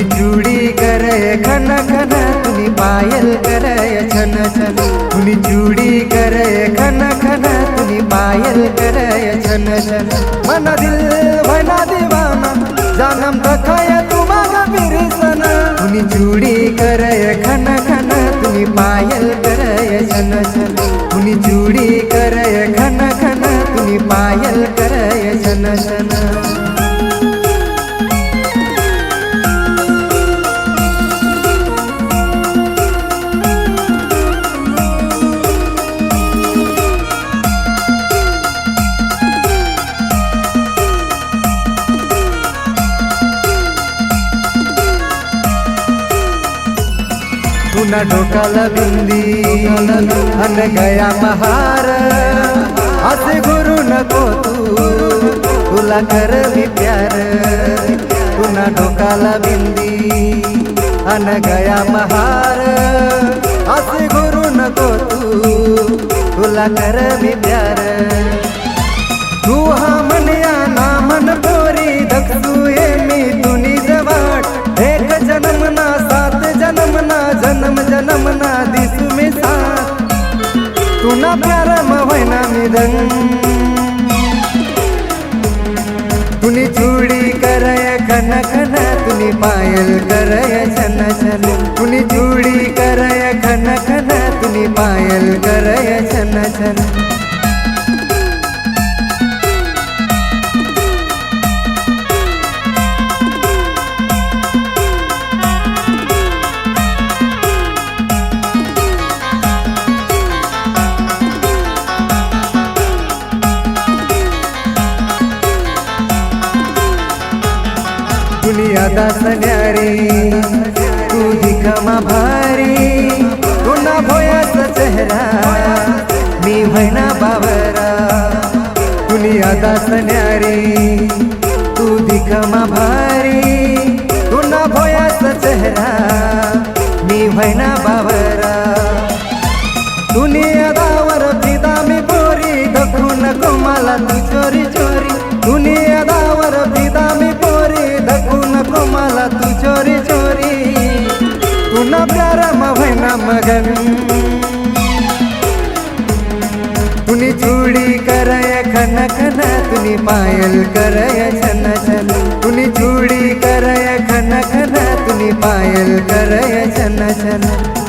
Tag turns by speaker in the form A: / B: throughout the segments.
A: चुडी चुडी करय खन खन तुनी पायल करय छन छन। तुनी चुडी करय खन खन तुनी पायल करय छन छन। मन दिल भना दिवाना जानम तखय तुम्हाला बिरसन। तुनी चुडी करय खन खन तुनी पायल करय छन छन। तुनी चुडी करय खन खन तुनी पायल करय छन छन। ना डोकाला बिंदी अन गया महार। असे गुरु नको तू तुला कर मी प्यार। पुन्हा डोकाला बिंदी अन गया महार। असे गुरु नको तू तुला कर मी प्यार। जन्म जन्म ना दिसू साथ तू ना प्यार मवैना निधन तुनी चूडी करय खन खन तुनी पायल करय छन छन. तुनी चूडी करय खन खन तुनी पायल करय छन छन. दुनिया दासण्यारी तू दिखमा भारी. तुना भोयाचा चेहरा. मी व्हायना बावरा. दुनिया दासण्यारी तू दिखमा भारी. तुना भोयाचा चेहरा. मी व्हायना बावरा. दुनिया दावर फिदा मी पोरी. दखू नको मला तू चोरी चोरी. दुनिया दावर फिदा मी मला तू चोरी चोरी पुन्हा ना मग मभैना मगन. तुनी चुडी करय खन खन तुनी पायल करय छन छन. तुनी चुडी करय खन खन तुनी पायल करय छन छन.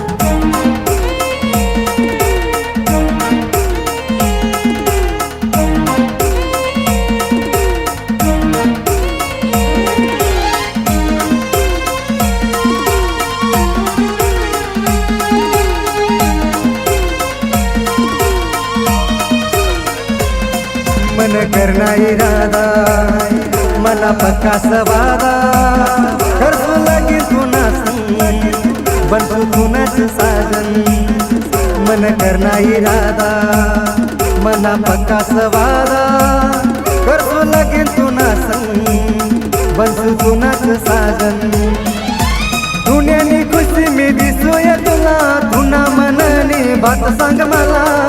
A: मन करना इरादा मला पक्का सवादा करसू लगे तुना बनतो तुनाच साधन मन करना इरादा मला पक्का सवादा करसू लगे तुना बनतो तुनाच साजन. दुनियानी खुशी मी दिसूया तुला तुना मनाने बात सांग मला.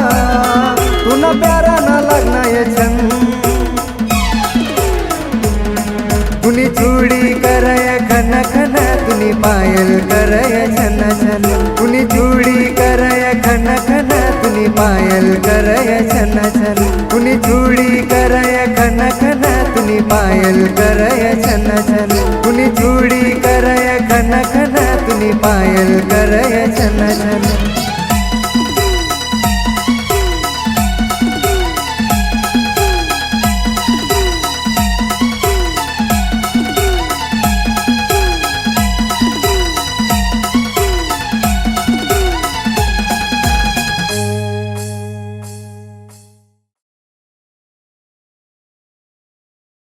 A: चुडी चुडी करय खन खन तुनी पायल करय छन छन. तुनी चुडी करय खन खन तुनी पायल करय छन छन. तुनी चुडी करय खन खन तुनी पायल करय छन छन. तुनी चुडी करय खन खन तुनी पायल करय छन छन.